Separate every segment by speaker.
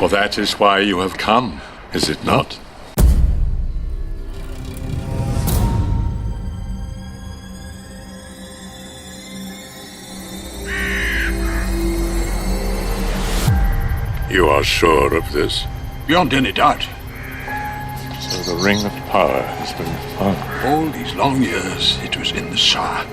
Speaker 1: For that is why you have come, is it not? You are sure of this?
Speaker 2: Beyond any doubt.
Speaker 1: So the ring of power has been found.
Speaker 2: All these long years, it was in the Shire.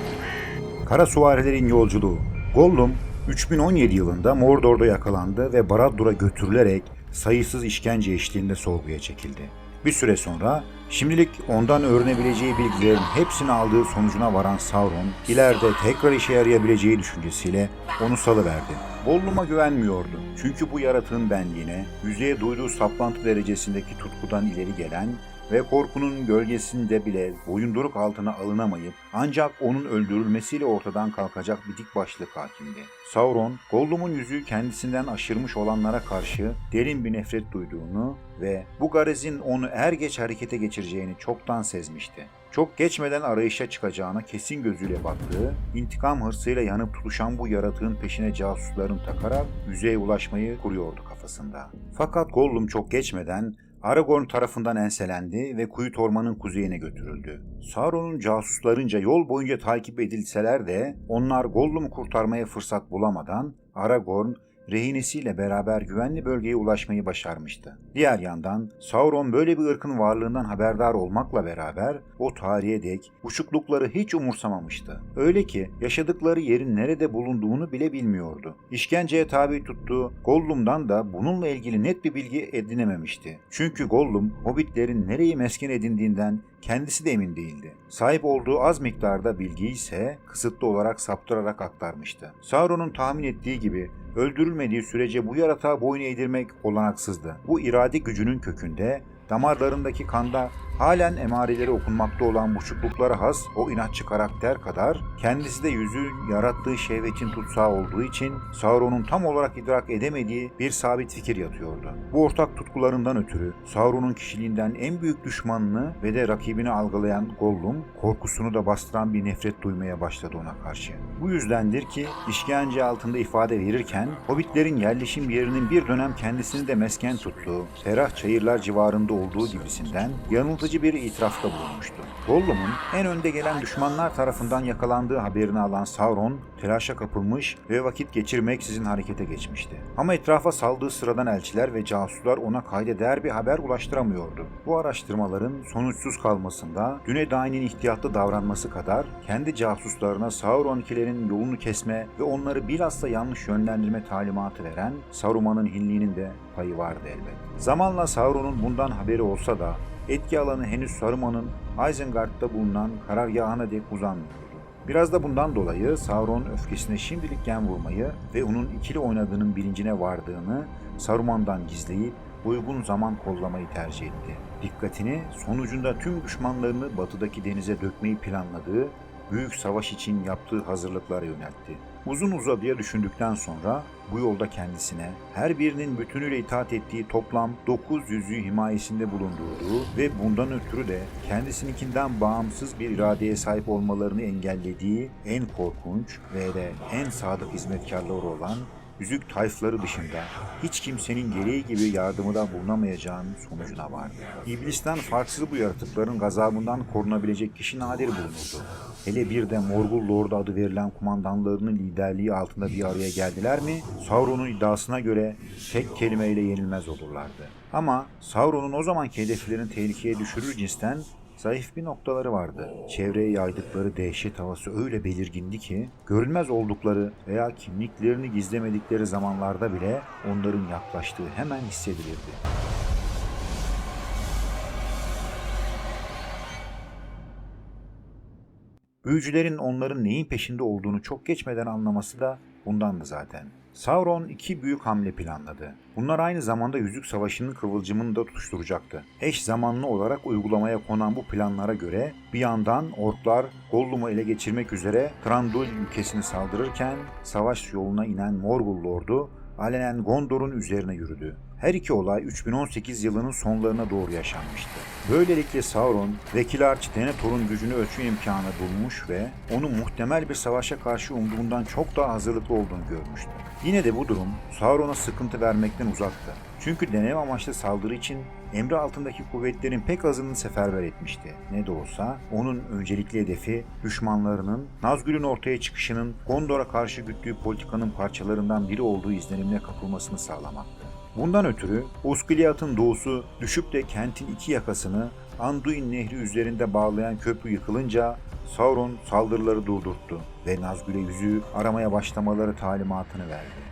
Speaker 3: Kara Süvarilerin Yolculuğu Gollum 3017 yılında Mordor'da yakalandı ve Barad-dûr'a götürülerek sayısız işkence eşliğinde sorguya çekildi. Bir süre sonra şimdilik ondan öğrenebileceği bilgilerin hepsini aldığı sonucuna varan Sauron, ileride tekrar işe yarayabileceği düşüncesiyle onu salıverdi. Gollum'a güvenmiyordu. Çünkü bu yaratığın benliğine, yüzeye duyduğu saplantı derecesindeki tutkudan ileri gelen ve korkunun gölgesinde bile boyunduruk altına alınamayıp ancak onun öldürülmesiyle ortadan kalkacak bir dik başlık hakimdi. Sauron, Gollum'un yüzüğü kendisinden aşırmış olanlara karşı derin bir nefret duyduğunu ve bu garezin onu er geç harekete geçireceğini çoktan sezmişti. Çok geçmeden arayışa çıkacağına kesin gözüyle baktığı, intikam hırsıyla yanıp tutuşan bu yaratığın peşine casusların takarak yüzeye ulaşmayı kuruyordu kafasında. Fakat Gollum çok geçmeden Aragorn tarafından enselendi ve Kuyut Orman'ın kuzeyine götürüldü. Sauron'un casuslarınca yol boyunca takip edilseler de onlar Gollum'u kurtarmaya fırsat bulamadan Aragorn rehinesiyle beraber güvenli bölgeye ulaşmayı başarmıştı. Diğer yandan Sauron böyle bir ırkın varlığından haberdar olmakla beraber o tarihe dek uçuklukları hiç umursamamıştı. Öyle ki yaşadıkları yerin nerede bulunduğunu bile bilmiyordu. İşkenceye tabi tuttuğu Gollum'dan da bununla ilgili net bir bilgi edinememişti. Çünkü Gollum hobbitlerin nereyi mesken edindiğinden kendisi de emin değildi. Sahip olduğu az miktarda bilgiyi ise kısıtlı olarak saptırarak aktarmıştı. Sauron'un tahmin ettiği gibi öldürülmediği sürece bu yaratığa boyun eğdirmek olanaksızdı. Bu irade gücünün kökünde damarlarındaki kanda halen emareleri okunmakta olan buçukluklara has o inatçı karakter kadar kendisi de yüzüğün yarattığı şehvetin tutsağı olduğu için Sauron'un tam olarak idrak edemediği bir sabit fikir yatıyordu. Bu ortak tutkularından ötürü Sauron'un kişiliğinden en büyük düşmanını ve de rakibini algılayan Gollum korkusunu da bastıran bir nefret duymaya başladı ona karşı. Bu yüzdendir ki işkence altında ifade verirken Hobbitlerin yerleşim yerinin bir dönem kendisini de mesken tuttuğu ferah çayırlar civarında olduğu gibisinden yanıltıcı bir itirafta bulunmuştu. Gollum'un en önde gelen düşmanlar tarafından yakalandığı haberini alan Sauron telaşa kapılmış ve vakit geçirmeksizin harekete geçmişti. Ama etrafa saldığı sıradan elçiler ve casuslar ona kayda değer bir haber ulaştıramıyordu. Bu araştırmaların sonuçsuz kalmasında Dünedain'in ihtiyatlı davranması kadar kendi casuslarına Sauron'kilerin yolunu kesme ve onları bilhassa yanlış yönlendirme talimatı veren Saruman'ın hinliğinin de payı vardı elbet. Zamanla Sauron'un bundan haberi olsa da etki alanı henüz Saruman'ın Isengard'da bulunan karargahına dek uzanmıyordu. Biraz da bundan dolayı Sauron öfkesine şimdilik gen vurmayı ve onun ikili oynadığının bilincine vardığını Saruman'dan gizleyip uygun zaman kollamayı tercih etti. Dikkatini sonucunda tüm düşmanlarını batıdaki denize dökmeyi planladığı büyük savaş için yaptığı hazırlıklara yöneltti. Uzun uzadıya düşündükten sonra bu yolda kendisine her birinin bütünüyle itaat ettiği toplam 9 yüzüğü himayesinde bulundurduğu ve bundan ötürü de kendisininkinden bağımsız bir iradeye sahip olmalarını engellediği en korkunç ve de en sadık hizmetkarları olan yüzük tayfları dışında hiç kimsenin gereği gibi yardımıda bulunamayacağının sonucuna vardı. İblisten farksız bu yaratıkların gazabından korunabilecek kişi nadir bulunurdu. Hele bir de Morgul Lord adı verilen kumandanlarının liderliği altında bir araya geldiler mi, Sauron'un iddiasına göre tek kelimeyle yenilmez olurlardı. Ama Sauron'un o zamanki hedeflerini tehlikeye düşürür cinsten Zayıf bir noktaları vardı. Çevreye yaydıkları dehşet havası öyle belirgindi ki, görünmez oldukları veya kimliklerini gizlemedikleri zamanlarda bile onların yaklaştığı hemen hissedilirdi. Büyücülerin onların neyin peşinde olduğunu çok geçmeden anlaması da bundandı zaten. Sauron iki büyük hamle planladı. Bunlar aynı zamanda Yüzük Savaşı'nın kıvılcımını da tutuşturacaktı. Eş zamanlı olarak uygulamaya konan bu planlara göre bir yandan orklar Gollum'u ele geçirmek üzere Trandul ülkesini saldırırken savaş yoluna inen Morgul Lord'u alenen Gondor'un üzerine yürüdü. Her iki olay 3018 yılının sonlarına doğru yaşanmıştı. Böylelikle Sauron, Vekil Arch Denethor'un gücünü ölçü imkanı bulmuş ve onu muhtemel bir savaşa karşı umduğundan çok daha hazırlıklı olduğunu görmüştü. Yine de bu durum Sauron'a sıkıntı vermekten uzaktı. Çünkü deneme amaçlı saldırı için emri altındaki kuvvetlerin pek azını seferber etmişti. Ne de olsa onun öncelikli hedefi düşmanlarının Nazgül'ün ortaya çıkışının Gondor'a karşı güttüğü politikanın parçalarından biri olduğu izlenimine kapılmasını sağlamaktı. Bundan ötürü Osgiliath'ın doğusu düşüp de kentin iki yakasını Anduin Nehri üzerinde bağlayan köprü yıkılınca Sauron saldırıları durdurttu ve Nazgül'e yüzüğü aramaya başlamaları talimatını verdi.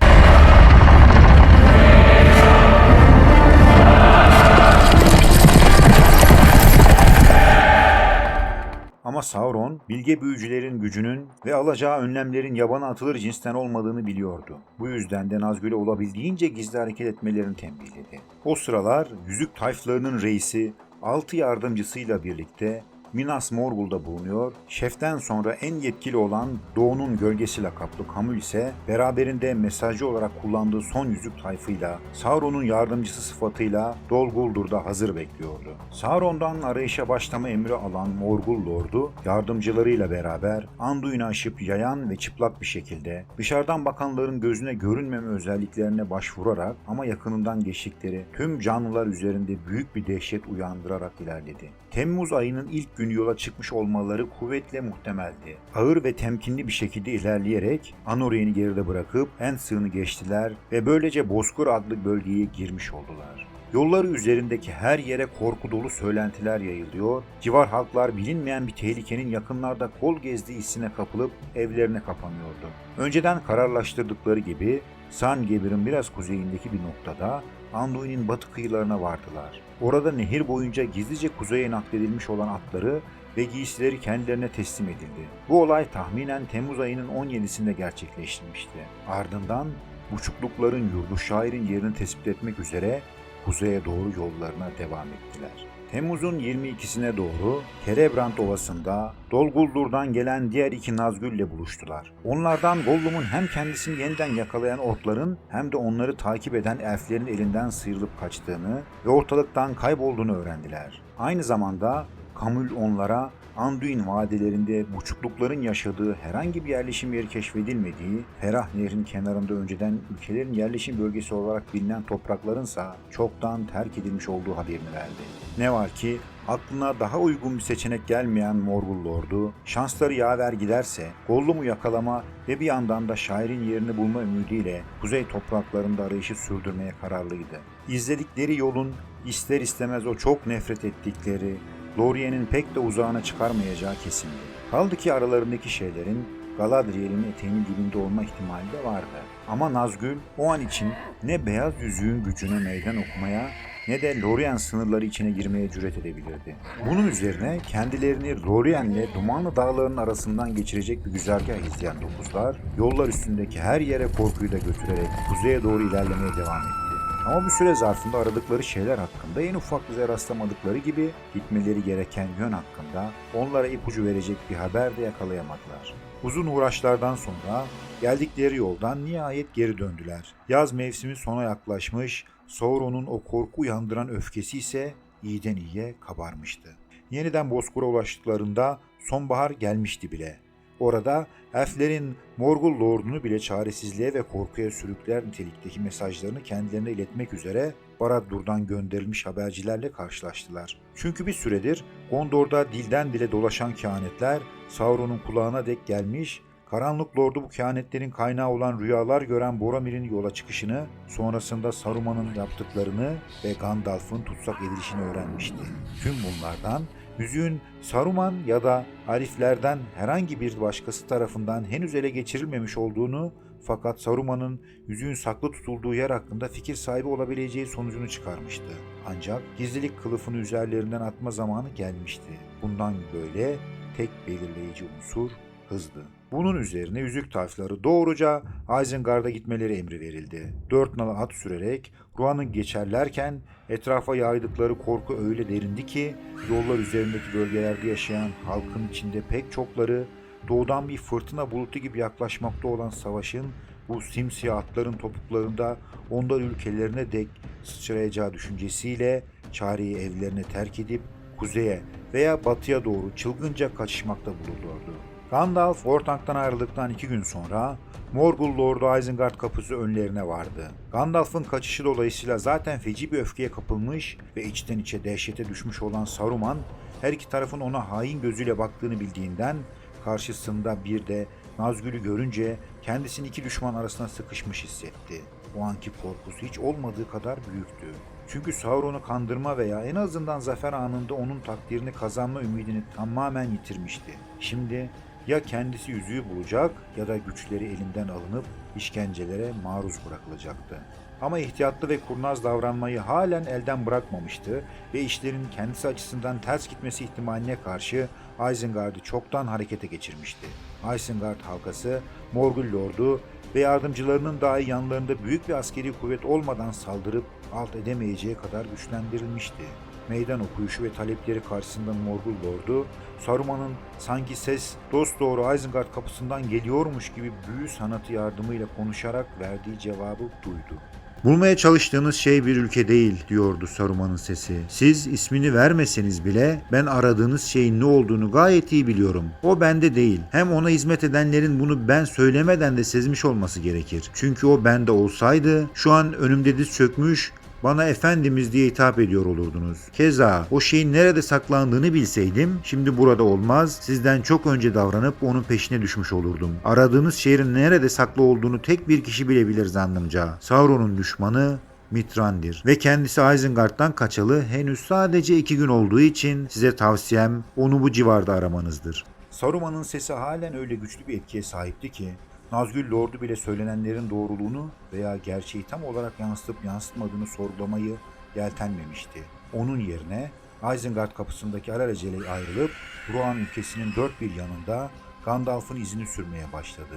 Speaker 3: Ama Sauron, bilge büyücülerin gücünün ve alacağı önlemlerin yabana atılır cinsten olmadığını biliyordu. Bu yüzden de Nazgül'e olabildiğince gizli hareket etmelerini tembihledi. O sıralar yüzük tayflarının reisi, altı yardımcısıyla birlikte Minas Morgul'da bulunuyor. Şeften sonra en yetkili olan Doğu'nun gölgesi lakaplı Kamül ise beraberinde mesajcı olarak kullandığı son yüzük tayfıyla Sauron'un yardımcısı sıfatıyla Dol Guldur'da hazır bekliyordu. Sauron'dan arayışa başlama emri alan Morgul Lord'u yardımcılarıyla beraber Anduin'i aşıp yayan ve çıplak bir şekilde dışarıdan bakanların gözüne görünmeme özelliklerine başvurarak ama yakınından geçtikleri tüm canlılar üzerinde büyük bir dehşet uyandırarak ilerledi. Temmuz ayının ilk günü yola çıkmış olmaları kuvvetle muhtemeldi. Ağır ve temkinli bir şekilde ilerleyerek Anorien'i geride bırakıp Ensığını geçtiler ve böylece Bozkır adlı bölgeye girmiş oldular. Yolları üzerindeki her yere korku dolu söylentiler yayılıyor, civar halklar bilinmeyen bir tehlikenin yakınlarda kol gezdiği hissine kapılıp evlerine kapanıyordu. Önceden kararlaştırdıkları gibi Sangebir'in biraz kuzeyindeki bir noktada Anduin'in batı kıyılarına vardılar. Orada nehir boyunca gizlice kuzeye nakledilmiş olan atları ve giysileri kendilerine teslim edildi. Bu olay tahminen Temmuz ayının 17'sinde gerçekleştirilmişti. Ardından buçuklukların yurdu şairin yerini tespit etmek üzere kuzeye doğru yollarına devam ettiler. Temmuz'un 22'sine doğru Kerebrand Ovası'nda Dolguldur'dan gelen diğer iki Nazgül ile buluştular. Onlardan Gollum'un hem kendisini yeniden yakalayan orkların hem de onları takip eden elflerin elinden sıyrılıp kaçtığını ve ortalıktan kaybolduğunu öğrendiler. Aynı zamanda Kamül onlara Anduin vadelerinde buçuklukların yaşadığı herhangi bir yerleşim yeri keşfedilmediği, Ferah Nehri'nin kenarında önceden ülkelerin yerleşim bölgesi olarak bilinen topraklarınsa çoktan terk edilmiş olduğu haberini verdi. Ne var ki aklına daha uygun bir seçenek gelmeyen Morgul Lord'u şansları yaver giderse Gollum'u yakalama ve bir yandan da şairin yerini bulma ümidiyle kuzey topraklarında arayışı sürdürmeye kararlıydı. İzledikleri yolun ister istemez o çok nefret ettikleri Lorien'in pek de uzağına çıkarmayacağı kesindi. Kaldı ki aralarındaki şeylerin Galadriel'in eteğinin dibinde olma ihtimali de vardı. Ama Nazgül o an için ne beyaz yüzüğün gücüne meydan okumaya ne de Lorien sınırları içine girmeye cüret edebilirdi. Bunun üzerine kendilerini Lorien'le Dumanlı Dağları'nın arasından geçirecek bir güzergah izleyen dokuzlar, yollar üstündeki her yere korkuyu da götürerek kuzeye doğru ilerlemeye devam etti. Ama bu süre zarfında aradıkları şeyler hakkında en ufak bize rastlamadıkları gibi gitmeleri gereken yön hakkında onlara ipucu verecek bir haber de yakalayamadılar. Uzun uğraşlardan sonra geldikleri yoldan nihayet geri döndüler. Yaz mevsimi sona yaklaşmış, Sauron'un o korku uyandıran öfkesi ise iyiden iyiye kabarmıştı. Yeniden Bozkır'a ulaştıklarında sonbahar gelmişti bile. Orada elflerin Morgul Lord'unu bile çaresizliğe ve korkuya sürükler nitelikteki mesajlarını kendilerine iletmek üzere Barad-dûr'dan gönderilmiş habercilerle karşılaştılar. Çünkü bir süredir Gondor'da dilden dile dolaşan kehanetler Sauron'un kulağına dek gelmiş, Karanlık Lord'u bu kehanetlerin kaynağı olan rüyalar gören Boromir'in yola çıkışını, sonrasında Saruman'ın yaptıklarını ve Gandalf'ın tutsak edilişini öğrenmişti. Tüm bunlardan Yüzüğün Saruman ya da Ariflerden herhangi bir başkası tarafından henüz ele geçirilmemiş olduğunu fakat Saruman'ın yüzüğün saklı tutulduğu yer hakkında fikir sahibi olabileceği sonucunu çıkarmıştı. Ancak gizlilik kılıfını üzerlerinden atma zamanı gelmişti. Bundan böyle tek belirleyici unsur hızdı. Bunun üzerine yüzük tayfları doğruca Isengard'a gitmeleri emri verildi. Dört nala at sürerek Ruan'ı geçerlerken etrafa yaydıkları korku öyle derindi ki yollar üzerindeki bölgelerde yaşayan halkın içinde pek çokları doğudan bir fırtına bulutu gibi yaklaşmakta olan savaşın bu simsiyah atların topuklarında onlar ülkelerine dek sıçrayacağı düşüncesiyle çareyi evlerine terk edip kuzeye veya batıya doğru çılgınca kaçışmakta bulunurdu. Gandalf Ortank'tan ayrıldıktan iki gün sonra Morgul Lordu Isengard kapısı önlerine vardı. Gandalf'ın kaçışı dolayısıyla zaten feci bir öfkeye kapılmış ve içten içe dehşete düşmüş olan Saruman her iki tarafın ona hain gözüyle baktığını bildiğinden karşısında bir de Nazgül'ü görünce kendisini iki düşman arasına sıkışmış hissetti. O anki korkusu hiç olmadığı kadar büyüktü. Çünkü Sauron'u kandırma veya en azından zafer anında onun takdirini kazanma ümidini tamamen yitirmişti. Şimdi ya kendisi yüzüğü bulacak ya da güçleri elinden alınıp işkencelere maruz bırakılacaktı. Ama ihtiyatlı ve kurnaz davranmayı halen elden bırakmamıştı ve işlerin kendisi açısından ters gitmesi ihtimaline karşı Isengard'ı çoktan harekete geçirmişti. Isengard halkası, Morgul Lord'u ve yardımcılarının dahi yanlarında büyük bir askeri kuvvet olmadan saldırıp alt edemeyeceği kadar güçlendirilmişti. Meydan okuyuşu ve talepleri karşısında Morgul Lord'u, Saruman'ın sanki ses dosdoğru Isengard kapısından geliyormuş gibi büyü sanatı yardımıyla konuşarak verdiği cevabı duydu. Bulmaya çalıştığınız şey bir ülke değil diyordu Saruman'ın sesi. Siz ismini vermeseniz bile ben aradığınız şeyin ne olduğunu gayet iyi biliyorum. O bende değil. Hem ona hizmet edenlerin bunu ben söylemeden de sezmiş olması gerekir. Çünkü o bende olsaydı şu an önümde diz çökmüş bana efendimiz diye hitap ediyor olurdunuz. Keza o şeyin nerede saklandığını bilseydim şimdi burada olmaz sizden çok önce davranıp onun peşine düşmüş olurdum. Aradığınız şehrin nerede saklı olduğunu tek bir kişi bilebilir zannımca. Sauron'un düşmanı Mitrandir ve kendisi Isengard'dan kaçalı henüz sadece iki gün olduğu için size tavsiyem onu bu civarda aramanızdır. Saruman'ın sesi halen öyle güçlü bir etkiye sahipti ki Nazgül Lord'u bile söylenenlerin doğruluğunu veya gerçeği tam olarak yansıtıp yansıtmadığını sorgulamayı yeltenmemişti. Onun yerine Isengard kapısındaki alelacele ayrılıp Rohan ülkesinin dört bir yanında Gandalf'ın izini sürmeye başladı.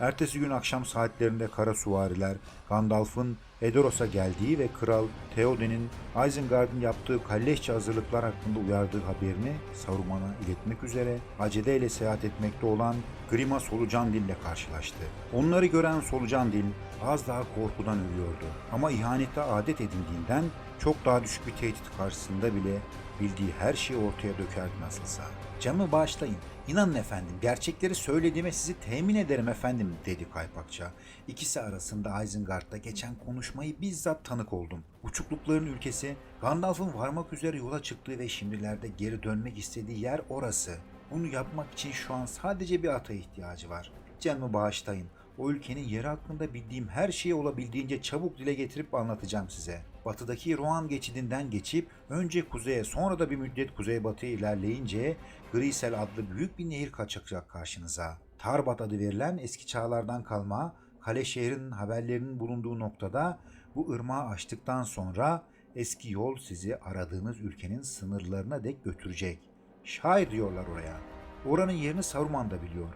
Speaker 3: Ertesi gün akşam saatlerinde kara suvariler Gandalf'ın Edoros'a geldiği ve Kral Theoden'in Isengard'ın yaptığı kalleşçe hazırlıklar hakkında uyardığı haberini Saruman'a iletmek üzere aceleyle seyahat etmekte olan Grima Solucan ile karşılaştı. Onları gören Solucan Dil az daha korkudan ölüyordu. Ama ihanete adet edindiğinden çok daha düşük bir tehdit karşısında bile bildiği her şeyi ortaya dökerdi nasılsa. Camı bağışlayın. İnanın efendim, gerçekleri söylediğime sizi temin ederim efendim, dedi Kaypakça. İkisi arasında Isengard'da geçen konuşmayı bizzat tanık oldum. Uçuklukların ülkesi, Gandalf'ın varmak üzere yola çıktığı ve şimdilerde geri dönmek istediği yer orası. Bunu yapmak için şu an sadece bir ata ihtiyacı var. Canımı bağışlayın. O ülkenin yeri hakkında bildiğim her şeyi olabildiğince çabuk dile getirip anlatacağım size. Batıdaki Rohan geçidinden geçip önce kuzeye sonra da bir müddet kuzeybatıya ilerleyince Grisel adlı büyük bir nehir kaçacak karşınıza. Tarbat adı verilen eski çağlardan kalma kale şehrinin haberlerinin bulunduğu noktada bu ırmağı aştıktan sonra eski yol sizi aradığınız ülkenin sınırlarına dek götürecek. Şair diyorlar oraya. Oranın yerini Saruman da biliyor.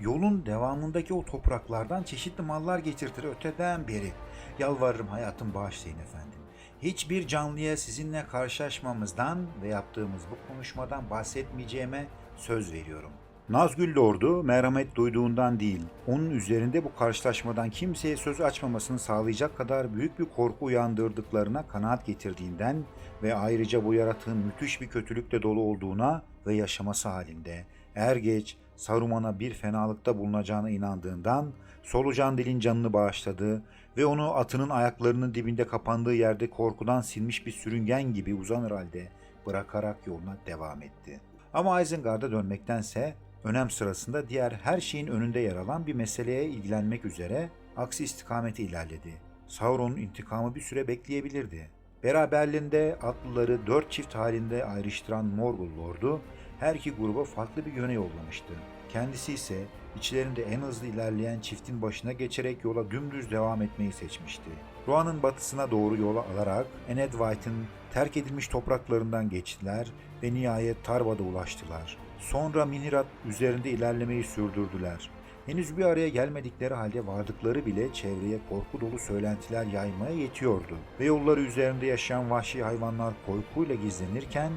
Speaker 3: Yolun devamındaki o topraklardan çeşitli mallar getirtir öteden beri. Yalvarırım hayatım bağışlayın efendim. Hiçbir canlıya sizinle karşılaşmamızdan ve yaptığımız bu konuşmadan bahsetmeyeceğime söz veriyorum. Nazgül Lord'u merhamet duyduğundan değil, onun üzerinde bu karşılaşmadan kimseye söz açmamasını sağlayacak kadar büyük bir korku uyandırdıklarına kanaat getirdiğinden ve ayrıca bu yaratığın müthiş bir kötülükle dolu olduğuna ve yaşaması halinde er geç Saruman'a bir fenalıkta bulunacağına inandığından solucan dilin canını bağışladı ve onu atının ayaklarının dibinde kapandığı yerde korkudan silmiş bir sürüngen gibi uzanır halde bırakarak yoluna devam etti. Ama Isengard'a dönmektense önem sırasında diğer her şeyin önünde yer alan bir meseleye ilgilenmek üzere aksi istikamete ilerledi. Sauron'un intikamı bir süre bekleyebilirdi. Beraberliğinde atlıları dört çift halinde ayrıştıran Morgul Lord'u her iki gruba farklı bir yöne yollamıştı. Kendisi ise içlerinde en hızlı ilerleyen çiftin başına geçerek yola dümdüz devam etmeyi seçmişti. Rohan'ın batısına doğru yola alarak Ened White'ın terk edilmiş topraklarından geçtiler ve nihayet Tarbad'a ulaştılar. Sonra Minirat üzerinde ilerlemeyi sürdürdüler. Henüz bir araya gelmedikleri halde vardıkları bile çevreye korku dolu söylentiler yaymaya yetiyordu. Ve yolları üzerinde yaşayan vahşi hayvanlar korkuyla gizlenirken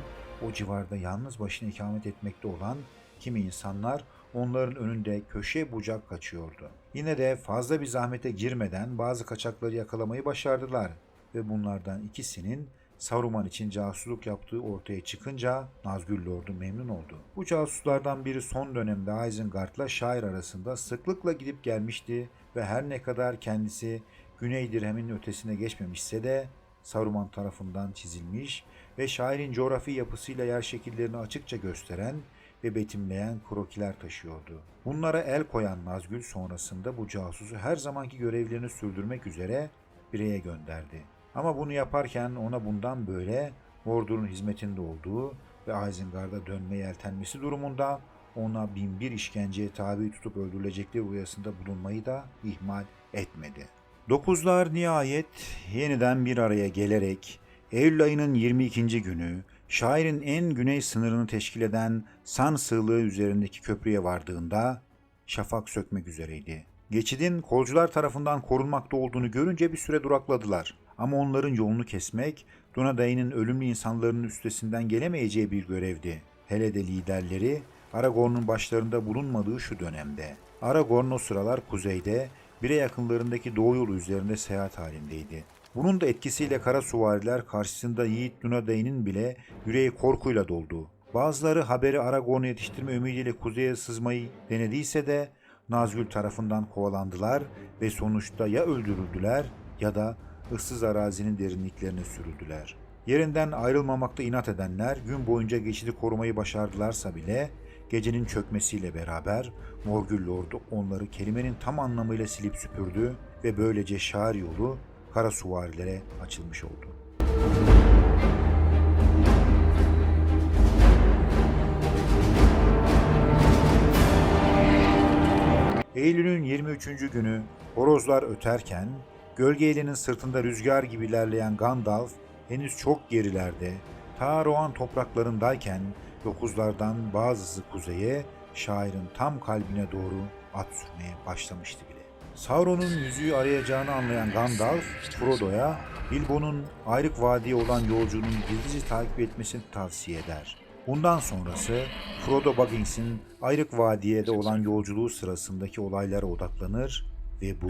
Speaker 3: o civarda yalnız başına ikamet etmekte olan kimi insanlar onların önünde köşe bucak kaçıyordu. Yine de fazla bir zahmete girmeden bazı kaçakları yakalamayı başardılar ve bunlardan ikisinin Saruman için casusluk yaptığı ortaya çıkınca Nazgül Lord'u memnun oldu. Bu casuslardan biri son dönemde Isengard'la şair arasında sıklıkla gidip gelmişti ve her ne kadar kendisi Güney Dirhem'in ötesine geçmemişse de Saruman tarafından çizilmiş ve şairin coğrafi yapısıyla yer şekillerini açıkça gösteren ve betimleyen krokiler taşıyordu. Bunlara el koyan Nazgül sonrasında bu casusu her zamanki görevlerini sürdürmek üzere bireye gönderdi. Ama bunu yaparken ona bundan böyle Mordor'un hizmetinde olduğu ve Isengard'a dönme yeltenmesi durumunda ona binbir işkenceye tabi tutup öldürülecekleri uyarısında bulunmayı da ihmal etmedi. Dokuzlar nihayet yeniden bir araya gelerek Eylül ayının 22. günü şairin en güney sınırını teşkil eden San sığlığı üzerindeki köprüye vardığında şafak sökmek üzereydi. Geçidin kolcular tarafından korunmakta olduğunu görünce bir süre durakladılar. Ama onların yolunu kesmek, Dunaday'ın ölümlü insanların üstesinden gelemeyeceği bir görevdi. Hele de liderleri Aragorn'un başlarında bulunmadığı şu dönemde. Aragorn o sıralar kuzeyde, bire yakınlarındaki doğu yolu üzerinde seyahat halindeydi. Bunun da etkisiyle kara suvariler karşısında Yiğit Dunaday'ın bile yüreği korkuyla doldu. Bazıları haberi Aragorn'u yetiştirme ümidiyle kuzeye sızmayı denediyse de Nazgül tarafından kovalandılar ve sonuçta ya öldürüldüler ya da ıssız arazinin derinliklerine sürüldüler. Yerinden ayrılmamakta inat edenler gün boyunca geçidi korumayı başardılarsa bile gecenin çökmesiyle beraber Morgül Lord'u onları kelimenin tam anlamıyla silip süpürdü ve böylece şair yolu kara suvarilere açılmış oldu. Eylül'ün 23. günü horozlar öterken Gölgeeli'nin sırtında rüzgar gibi ilerleyen Gandalf henüz çok gerilerde ta Rohan topraklarındayken dokuzlardan bazısı kuzeye şairin tam kalbine doğru at sürmeye başlamıştı. Sauron'un yüzüğü arayacağını anlayan Gandalf, Frodo'ya Bilbo'nun Ayrık Vadi'ye olan yolculuğunu gizlice takip etmesini tavsiye eder. Bundan sonrası Frodo Baggins'in Ayrık Vadiye'de olan yolculuğu sırasındaki olaylara odaklanır ve bu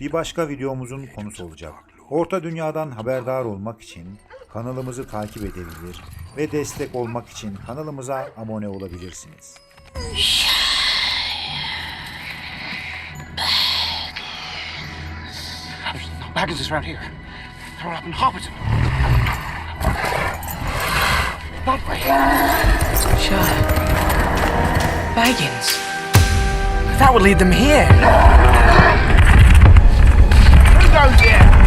Speaker 3: bir başka videomuzun konusu olacak. Orta Dünya'dan haberdar olmak için kanalımızı takip edebilir ve destek olmak için kanalımıza abone olabilirsiniz.
Speaker 4: Baggins is around here. Throw it up in Hobbiton. That way.
Speaker 5: Sure. Baggins. That would lead them here.
Speaker 4: Who goes here?